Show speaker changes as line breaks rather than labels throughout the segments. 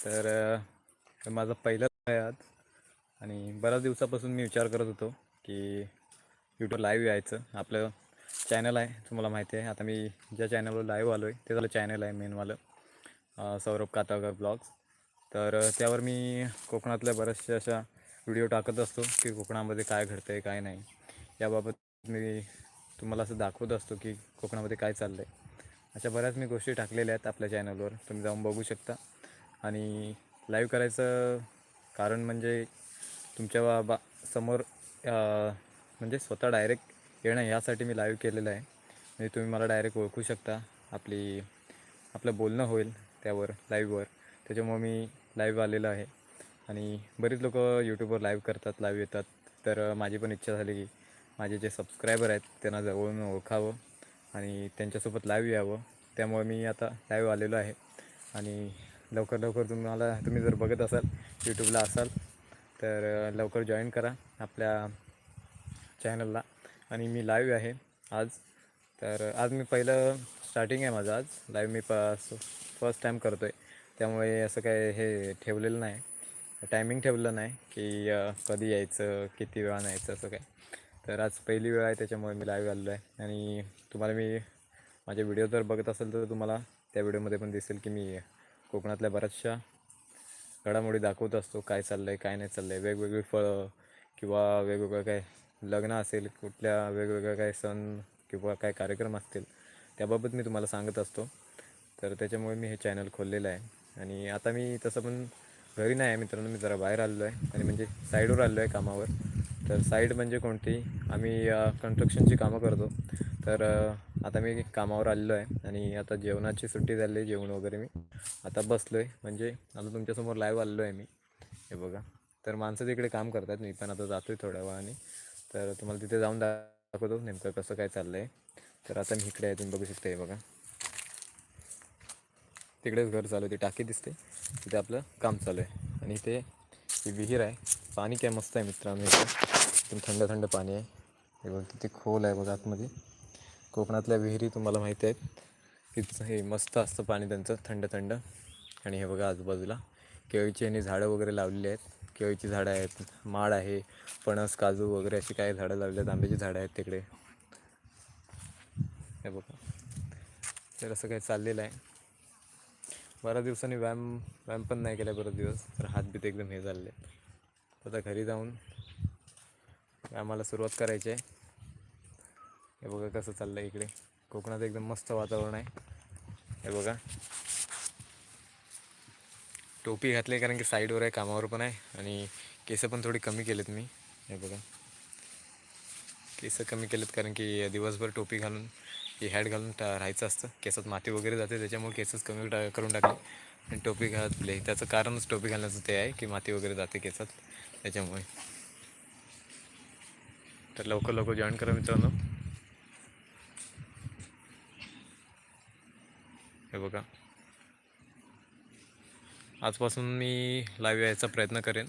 तर माझा पहिलाच माझं पहिलं आहे आज. आणि बऱ्याच दिवसापासून मी विचार करत होतो की यूट्यूब लाईव्ह यायचं. आपलं चॅनल आहे तुम्हाला माहिती आहे. आता मी ज्या चॅनलवर लाईव्ह आलो आहे ते झालं चॅनल आहे मेनवालं सौरभ काताळकर ब्लॉग्स तर त्यावर मी कोकणातल्या बऱ्याचशा अशा व्हिडिओ टाकत असतो की कोकणामध्ये काय घडतं आहे काय नाही. याबाबत मी तुम्हाला असं दाखवत असतो की कोकणामध्ये काय चाललं आहे अशा बऱ्याच मी गोष्टी टाकलेल्या आहेत आपल्या चॅनलवर तुम्ही जाऊन बघू शकता. आणि लाईव्ह करायचं कारण म्हणजे तुमच्या बा समोर म्हणजे स्वतः डायरेक्ट येणं यासाठी मी लाईव्ह केलेलं आहे. म्हणजे तुम्ही मला डायरेक्ट ओळखू शकता. आपली आपलं बोलणं होईल त्यावर लाईव्हवर त्याच्यामुळे मी लाईव्ह आलेलं आहे. आणि बरीच लोक यूट्यूबवर लाईव्ह करतात लाईव्ह येतात. तर माझी पण इच्छा झाली की माझे जे सबस्क्रायबर आहेत त्यांना जवळून ओळखावं आणि त्यांच्यासोबत लाईव्ह यावं. त्यामुळे मी आता लाईव्ह आलेलो आहे. आणि लवकर लवकर तुम्हाला तुम्ही जर बघत असाल यूट्यूबला असाल तर लवकर जॉईन करा आपल्या चॅनलला आणि मी लाईव्ह आहे आज. तर आज मी पहिलं स्टार्टिंग आहे माझं आज. लाईव्ह मी प फर्स्ट टाईम करतो आहे त्यामुळे असं काय हे ठेवलेलं नाही. टायमिंग ठेवलं नाही की कधी यायचं किती वेळानं यायचं असं काय तर आज पहिली वेळ आहे त्याच्यामुळे मी लाईव्ह आलेलो आहे. आणि तुम्हाला मी माझे व्हिडिओ जर बघत असेल तर तुम्हाला त्या व्हिडिओमध्ये पण दिसेल की मी कोकणातल्या बऱ्याचशा घडामोडी दाखवत असतो काय चाललं आहे काय नाही चाललं आहे वेगवेगळी फळं किंवा वेगवेगळं काय लग्न असेल कुठल्या वेगवेगळ्या काय सण किंवा काय कार्यक्रम असतील त्याबाबत मी तुम्हाला सांगत असतो. तर त्याच्यामुळे मी हे चॅनल खोललेलं आहे. आणि आता मी तसं पण घरी नाही आहे मित्रांनो मी जरा बाहेर आलेलो आहे. आणि म्हणजे साईडवर आलेलो आहे कामावर. तर साईड म्हणजे कोणती? आम्ही कन्स्ट्रक्शनची कामं करतो. तर आता मी कामावर आलेलो आहे आणि आता जेवणाची सुट्टी झाली आहे जेवण वगैरे मी. आता बसलो आहे म्हणजे आता तुमच्यासमोर लाईव्ह आलेलो आहे मी. हे बघा. तर माणसं तिकडे काम करतात मी पण आता जातो आहे थोड्या वेळाने. तर तुम्हाला तिथे जाऊन दाखवतो नेमकं कसं काय चाललं आहे तर आता मी इकडे आहे तुम्ही बघू शकता हे बघा. तिकडेच घर चालू आहे ती टाकी दिसते. तिथे आपलं काम चालू आहे. आणि इथे ही विहीर आहे. पाणी काय मस्त आहे मित्रांनो इथे. एकदम थंड थंड पाणी आहे. हे बघा किती खोल आहे बघा आतमध्ये. कोकणातल्या विहिरी तुम्हाला माहिती आहेत. की हे मस्त असतं पाणी त्यांचं थंड थंड. आणि हे बघा आजूबाजूला केळीची आणि झाडं वगैरे लावलेली आहेत. केळीची झाडं आहेत माड आहे फणस काजू वगैरे अशी काही झाडं लावली आहेत. आंब्याची झाडं आहेत तिकडे. हे बघा. तर असं काही चाललेलं आहे. बऱ्याच दिवसांनी व्यायाम व्यायाम पण नाही केला बरेच दिवस. तर हातबीत एकदम हे झालेले आहेत. आता घरी जाऊन व्यायामाला सुरुवात करायची आहे. हे बघा कसं चाललं आहे इकडे. कोकणात एकदम मस्त वातावरण आहे. हे बघा. टोपी घातली आहे कारण की साईडवर आहे कामावर पण आहे. आणि केस पण थोडी कमी केलेत मी. हे बघा. केस कमी केलेत कारण की दिवसभर टोपी घालून ही हॅट घालून टा राहायचं असतं. केसात माती वगैरे जाते त्याच्यामुळे केसच कमी टा करून टाकले. आणि टोपी घातले. त्याचं कारणच टोपी घालण्याचं ते आहे की माती वगैरे जाते केसात. त्याच्यामुळे. तर लवकर लवकर जॉईन करा मित्रांनो. हे बघा. आजपासून मी लाईव्ह यायचा प्रयत्न करेन.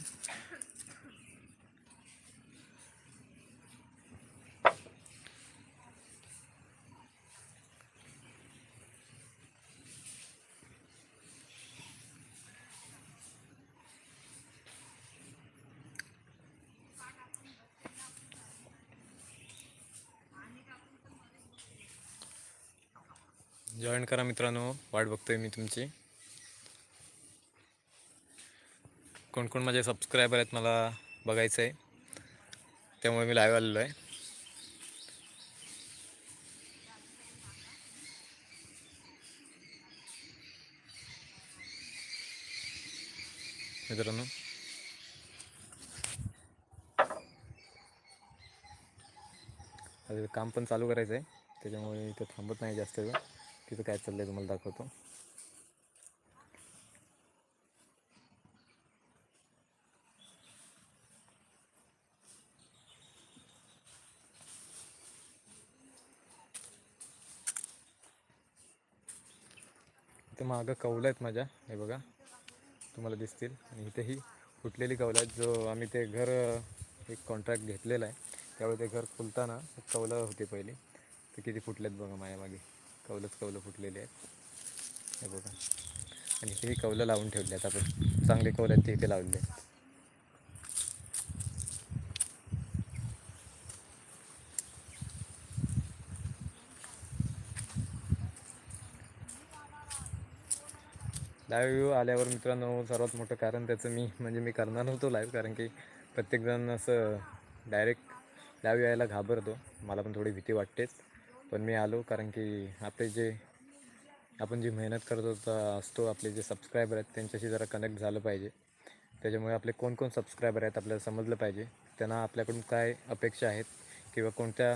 जॉईन करा मित्रांनो वाट बघतोय मी तुमची. कोण कोण माझे सबस्क्रायबर आहेत मला बघायचं आहे त्यामुळे मी लाईव्ह आलेलो आहे. मित्रांनो. काम पण चालू करायचं आहे त्याच्यामुळे इथं थांबत नाही जास्त वेळ. तिथं काय चाललंय तुम्हाला दाखवतो. इथे मागं कौलं आहेत माझ्या हे बघा. तुम्हाला दिसतील. आणि इथेही फुटलेली कौलं आहेत. जो आम्ही ते घर एक कॉन्ट्रॅक्ट घेतलेला आहे. त्यावेळी ते घर फुलताना कौलं होते पहिली. ते किती फुटलेत बघा माझ्या मागे कौलंच कौलं फुटलेली आहेत. हे बघा. आणि इथे कौलं लावून ठेवली आहेत आपण. चांगले कौल आहेत ते इथे लावले आहेत. लाईव्ह आल्यावर मित्रांनो सर्वात मोठं कारण त्याचं मी म्हणजे मी करणार नव्हतो लाईव्ह कारण की प्रत्येकजण असं डायरेक्ट लाईव्ह यायला घाबरतो. मला पण थोडी भीती वाटतेच. पण मी आलो कारण की आपले जे आपण जी मेहनत करत असतो आपले जे सबस्क्रायबर आहेत त्यांच्याशी जरा कनेक्ट झालं पाहिजे. त्याच्यामुळे आपले कोण कोण सबस्क्रायबर आहेत आपल्याला समजलं पाहिजे. त्यांना आपल्याकडून काय अपेक्षा आहेत किंवा कोणत्या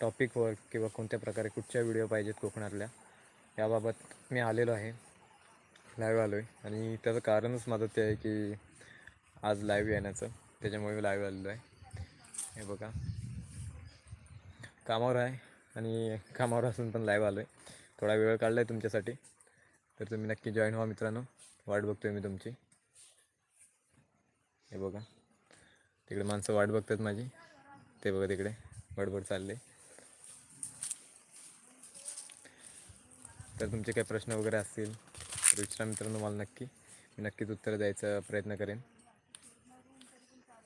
टॉपिकवर किंवा कोणत्या प्रकारे कुठच्या व्हिडिओ पाहिजेत कोकणातल्या याबाबत मी आलेलो आहे. लाईव्ह आलो आहे आणि त्याचं कारणच माझं ते आहे की आज लाईव्ह येण्याचं. त्याच्यामुळे मी लाईव्ह आलेलो आहे. हे बघा. कामावर आहे. आणि कामावर असून पण लाईव्ह आलो आहे थोडा वेळ काढला आहे तुमच्यासाठी. तर तुम्ही नक्की जॉईन व्हा मित्रांनो. वाट बघतोय मी तुमची. हे बघा. तिकडे माणसं वाट बघतात माझी. ते बघा तिकडे. बडबड चालले तर तुमचे काही प्रश्न वगैरे असतील तर विचारा मित्रांनो मला नक्की. मी नक्कीच उत्तर द्यायचा प्रयत्न करेन.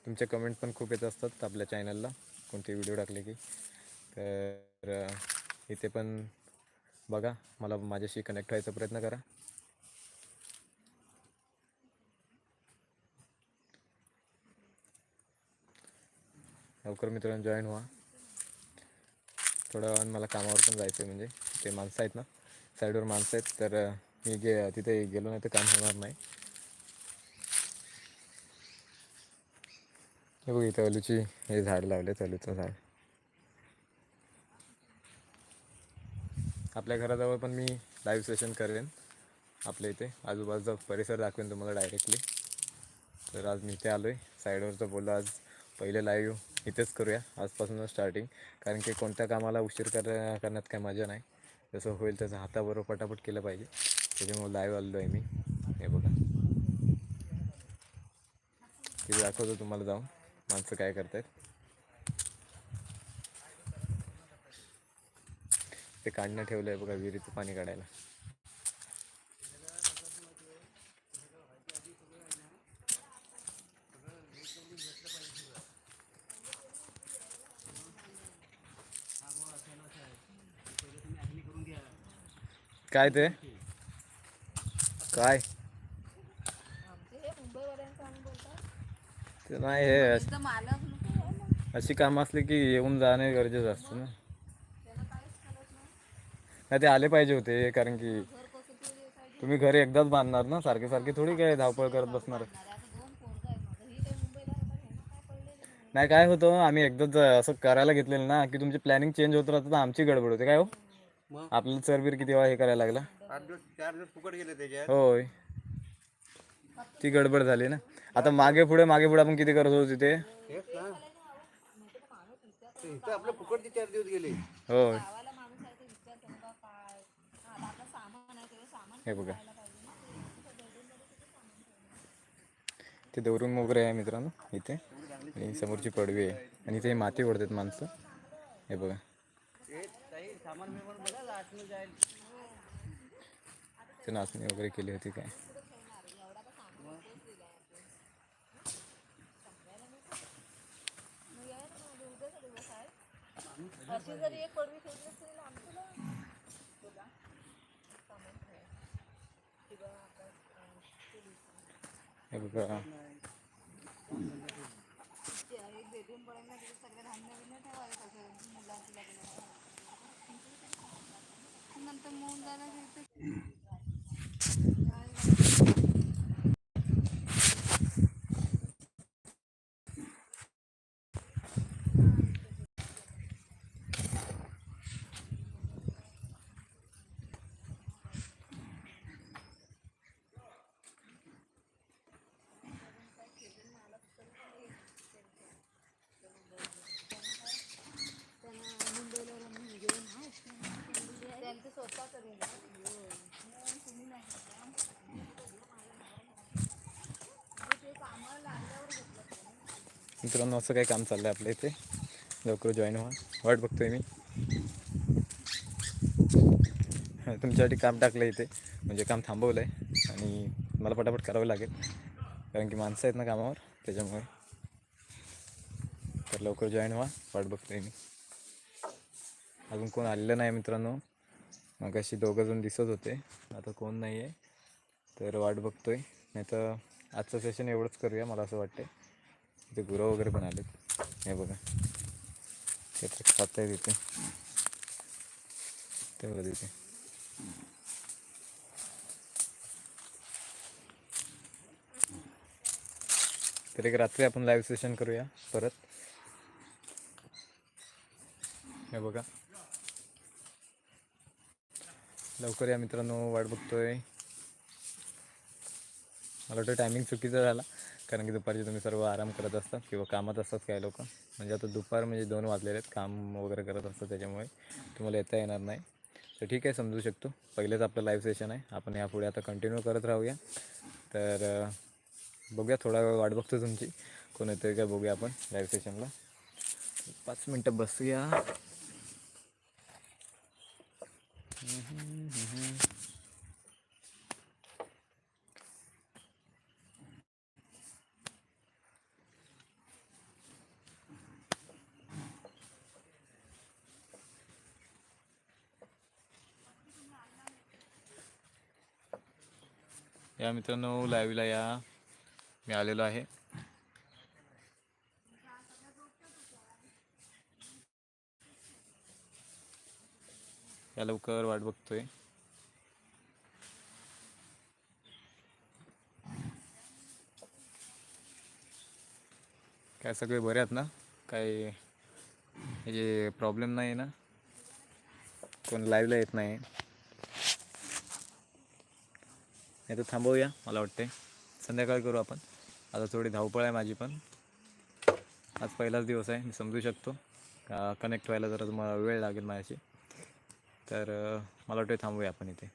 तुमचे कमेंट पण खूप येत असतात आपल्या चॅनलला कोणते व्हिडिओ टाकले की. तर इथे पण बघा मला माझ्याशी कनेक्ट व्हायचा प्रयत्न करा. लवकर मित्रांनो जॉईन व्हा. थोड्या मला कामावर पण जायचं आहे म्हणजे ते माणसं आहेत ना साईडवर माणसं आहेत तर मी गे तिथे गेलो नाही तर काम होणार नाही. हे बघ इथं अलूची हे झाड लावले अलूचं झाड. आपल्या घराजवळ पण मी लाईव्ह सेशन करेन. आपल्या इथे. आजूबाजूचा परिसर दाखवेन तुम्हाला डायरेक्टली तर आज मी इथे आलो आहे साईडवर तर बोललो आज पहिले लाईव्ह इथेच करूया. आजपासूनच स्टार्टिंग कारण की कोणत्या कामाला उशीर कर करण्यात काय मजा नाही. जसं होईल तसं हाताबरोबर पटापट केलं पाहिजे. त्याच्यामुळे लाईव्ह आलेलो आहे मी. हे बघा. तिथे दाखवतो तुम्हाला जाऊन. माणसं काय करतात ते काढणं ठेवलं आहे बघा विहिरीचं पाणी काढायला. काय ते? काय? ते नाही हे. अशी कामं असली की येऊन जाणे गरजेचं असतं ना
त्याला काहीच करत नाही.
नाही ते आले पाहिजे होते कारण की. तुम्ही घर एकदाच बांधणार ना सारखे सारखे थोडी काय धावपळ करत बसणार.
नाही.
काय होतं आम्ही एकदाच असं करायला घेतलेलं ना की तुमची प्लॅनिंग चेंज होत राहतं तर आमची गडबड होते काय हो? आपल्याला चरबीर किती वेळा हे करायला लागला? होय. ती गडबड झाली ना. आता मागे पुढे मागे पुढे आपण किती करत होतो तिथे? होय
गावाला माणूस आहे ते विचारतो ना बा काय. हा, आता आपलं सामान आहे तेवढं सामान
हे बघा. ते दवरून वगैरे आहे मित्रांनो इथे. आणि समोरची पडवी आहे. आणि इथे माती ओढतात माणसं. हे बघा. ते नाचणी वगैरे केली होती काय?
अशी जरी एक पडवी ठेवली असती ना आमच्याला, तुला सामान ठेवायला. किंवा आपण, अं,
हे बघा
ते एक बेडरूम पडेल ना तिथे सगळे धान्य बिन्य ठेवायला कसं मुलांची लग्न नंतर मग जायला तिथे त्यांचं स्वतःच रे तुम्ही नाही ते कामाला लागल्यावर घेतलं
मित्रांनो असं काही काम चाललं आहे आपल्या इथे? लवकर जॉईन व्हा. वाट बघतोय मी. तुमच्यासाठी काम टाकलं इथे. म्हणजे काम थांबवलं आहे आणि मला पटापट करावं लागेल. कारण की माणसं आहेत ना कामावर त्याच्यामुळे. तर लवकर जॉईन व्हा. वाट बघतोय मी. अजून कोण आलेलं नाही मित्रांनो. मग अशी दोघं जण दिसत होते. आता कोण नाही आहे तर वाट बघतोय. नाही तर आजचं सेशन एवढंच करूया मला असं वाटतंय. तिथे गुरं वगैरे पण आलेत. हे बघा. ते तर खात आहे तिथे ते बघा तिथे. तर एक रात्री आपण लाईव्ह सेशन करूया परत. हे बघा. लवकर या मित्रांनो वाट बघतोय. मला वाटतं टायमिंग चुकीचा झाला. कारण की दुपारचे तुम्ही सर्व आराम करत असतात किंवा कामात असतात काही लोक. म्हणजे आता दुपार म्हणजे दोन वाजलेले आहेत काम वगैरे करत असतात त्याच्यामुळे तुम्हाला येता येणार नाही. तर ठीक आहे समजू शकतो. पहिलेच आपलं लाईव्ह सेशन आहे. आपण यापुढे आता कंटिन्यू करत राहूया. तर बघूया थोडा वेळ वाट बघतो तुमची. कोण येतोय का बघूया आपण लाईव्ह सेशनला पाच मिनटं बसूया. या मित्रांनो लाईव्हला या. मी आलेलो आहे. या लवकर वाट बघतोय. काय सगळे बरे आहेत ना? काय हे प्रॉब्लेम नाही ना? कोण लाईव्हला येत नाही नाही तर थांबवूया मला वाटते संध्याकाळी करू आपण. आता थोडी धावपळ आहे माझी पण. आज पहिलाच दिवस आहे मी समजू शकतो. कनेक्ट व्हायला जरा तुम्हाला वेळ लागेल माझ्याशी. तर मला वाटते थांबूया आपण इथे.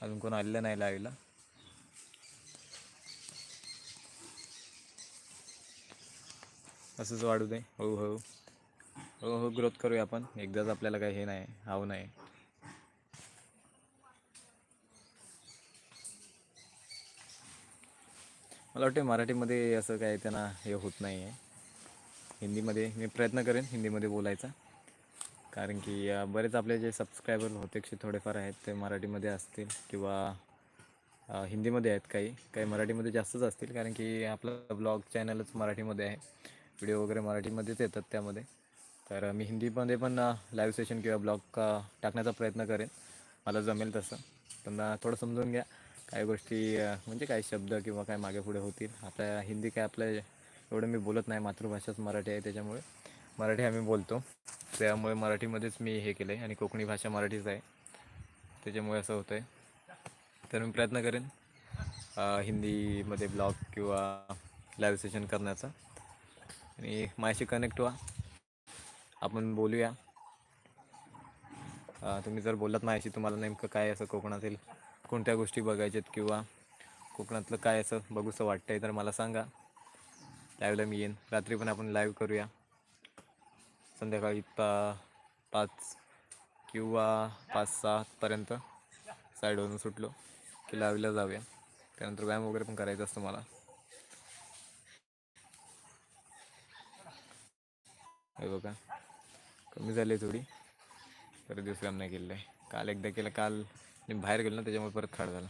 अजून कोण आलेलं नाही लाईव्हला असंच वाढू दे. हळूहळू हळूहळू हो हो, हो, हो ग्रोथ करूया आपण. एकदाच आपल्याला काही हे नाही हाव नाही. मला वाटते मराठीमध्ये असं काय त्यांना हे होत नाही आहे हिंदीमध्ये मी प्रयत्न करेन हिंदीमध्ये बोलायचा. कारण की बरेच आपले जे सबस्क्रायबर बहुतेकशे थोडेफार आहेत ते मराठीमध्ये असतील किंवा हिंदीमध्ये आहेत काही. काही मराठीमध्ये जास्तच असतील कारण की आपलं ब्लॉग चॅनलच मराठीमध्ये आहे. व्हिडिओ वगैरे मराठीमध्येच येतात त्यामध्ये. तर मी हिंदीमध्ये पण लाईव्ह सेशन किंवा ब्लॉग टाकण्याचा प्रयत्न करेन. मला जमेल तसं. पण थोडं समजून घ्या. काही गोष्टी म्हणजे काही शब्द किंवा काय मागे पुढे होतील. आपल्या हिंदी काय आपल्या एवढं मी बोलत नाही मातृभाषाच मराठी आहे त्याच्यामुळे. मराठी आम्ही बोलतो. त्यामुळे मराठीमध्येच मी हे केलं आहे आणि कोकणी भाषा मराठीच आहे. त्याच्यामुळे असं होतं आहे तर मी प्रयत्न करेन हिंदीमध्ये ब्लॉग किंवा लाईव्ह सेशन करण्याचा. आणि माझ्याशी कनेक्ट व्हा. आपण बोलूया. तुम्ही जर बोललात माझ्याशी तुम्हाला नेमकं काय असं कोकणातील कोणत्या गोष्टी बघायच्यात किंवा कोकणातलं काय असं बघूसं वाटतंय तर मला सांगा. लाईव्हला मी येईन. रात्री पण आपण लाईव्ह करूया. संध्याकाळी पा पाच किंवा पाच सहापर्यंत साईडवरून सुटलो की लाईव्हला जाऊया. त्यानंतर व्यायाम वगैरे पण करायचा असतो मला. हे बघा. कमी झाली थोडी. परत दिवस काम नाही केलेला आहे काल एकदा केलं काल मी बाहेर गेलो ना त्याच्यामुळे परत खाड झाला.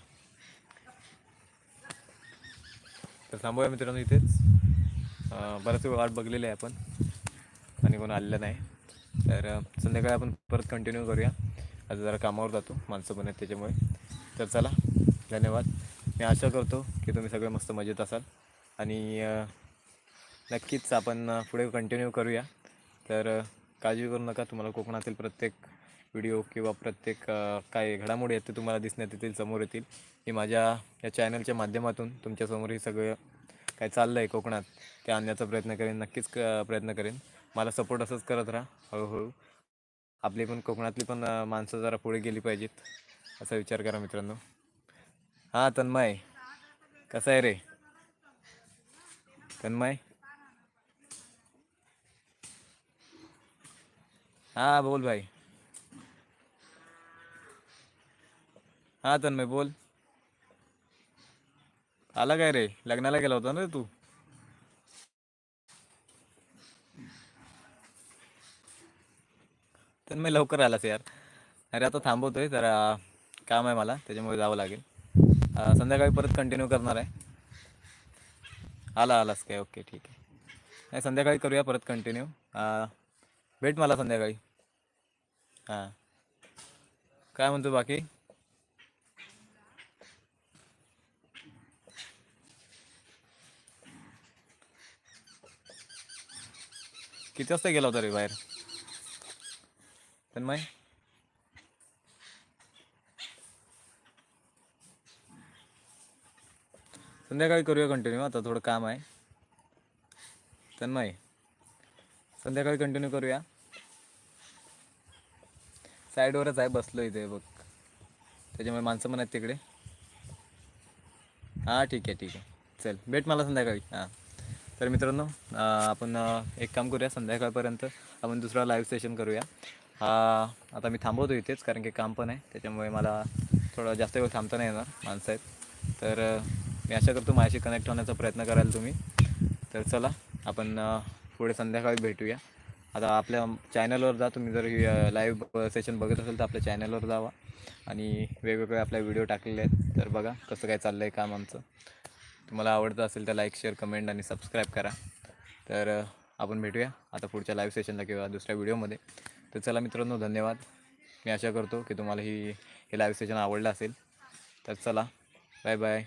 तर थांबूया मित्रांनो इथेच. बराच वेळ वाट बघलेली आहे आपण. आणि कोण आलेलं नाही. तर संध्याकाळी आपण परत कंटिन्यू करूया. आज जरा कामावर जातो माणसं पण आहेत त्याच्यामुळे. तर चला धन्यवाद. मी आशा करतो की तुम्ही सगळे मस्त मजेत असाल. आणि नक्कीच आपण पुढे कंटिन्यू करूया. तर काळजी करू नका. तुम्हाला कोकणातील प्रत्येक व्हिडिओ किंवा प्रत्येक काय घडामोडी आहेत ते तुम्हाला दिसण्यात येतील समोर येतील. मी माझ्या या चॅनलच्या माध्यमातून तुमच्यासमोर हे सगळं काय चाललं आहे कोकणात ते आणण्याचा प्रयत्न करेन नक्कीच क प्रयत्न करेन. मला सपोर्ट असंच करत राहा हळूहळू. आपली पण कोकणातली पण माणसं जरा पुढे गेली पाहिजेत असा विचार करा मित्रांनो. हां तन्मय. कसं आहे रे? तन्मय? हां बोल भाई. हा तन्मय बोल। आला काय रे? लग्नाला गेला होता ना रे तू? तन्मय लवकर आलास यार. अरे आता थांबवतोय जरा काम आहे मला त्याच्यामुळे जावं लागेल. संध्याकाळी परत कंटिन्यू करणार आहे. आला आलास काय? ओके ठीक आहे. नाही संध्याकाळी करूया परत कंटिन्यू भेट मला संध्याकाळी. हां. काय म्हणतो बाकी? किती वाजता गेला होता रे बाहेर? तन्मय? संध्याकाळी करूया कंटिन्यू आता थोडं काम आहे. तन्मय संध्याकाळी कंटिन्यू करूया. साईडवरच आहे बसलो इथे बघ. त्याच्यामुळे माणसं म्हणत आहेत तिकडे. हां ठीक आहे ठीक आहे. चल भेट मला संध्याकाळी. हां. तर मित्रांनो आपण एक काम करूया संध्याकाळपर्यंत आपण दुसरा लाईव्ह सेशन करूया. आता मी थांबवतो इथेच कारण की काम पण आहे त्याच्यामुळे मला थोडं जास्त वेळ थांबता नाही येणार माणसं आहेत तर मी आशा करतो माझ्याशी कनेक्ट होण्याचा प्रयत्न कराल तुम्ही. तर चला आपण पुढे संध्याकाळी भेटूया. आता आपल्या चॅनलवर जा तुम्ही जर लाईव्ह सेशन बघत असेल तर आपल्या चॅनलवर जावा. आणि वेगवेगळे आपल्या व्हिडिओ टाकलेले आहेत. तर बघा कसं काय चाललं आहे काम आमचं. तुम्हाला आवडतं असेल तर लाईक शेअर कमेंट आणि सबस्क्राईब करा. तर आपण भेटूया आता पुढच्या लाईव्ह सेशनला किंवा दुसऱ्या व्हिडिओमध्ये तर चला मित्रांनो धन्यवाद. मी आशा करतो की तुम्हाला ही हे लाईव्ह सेशन आवडलं असेल. तर चला बाय बाय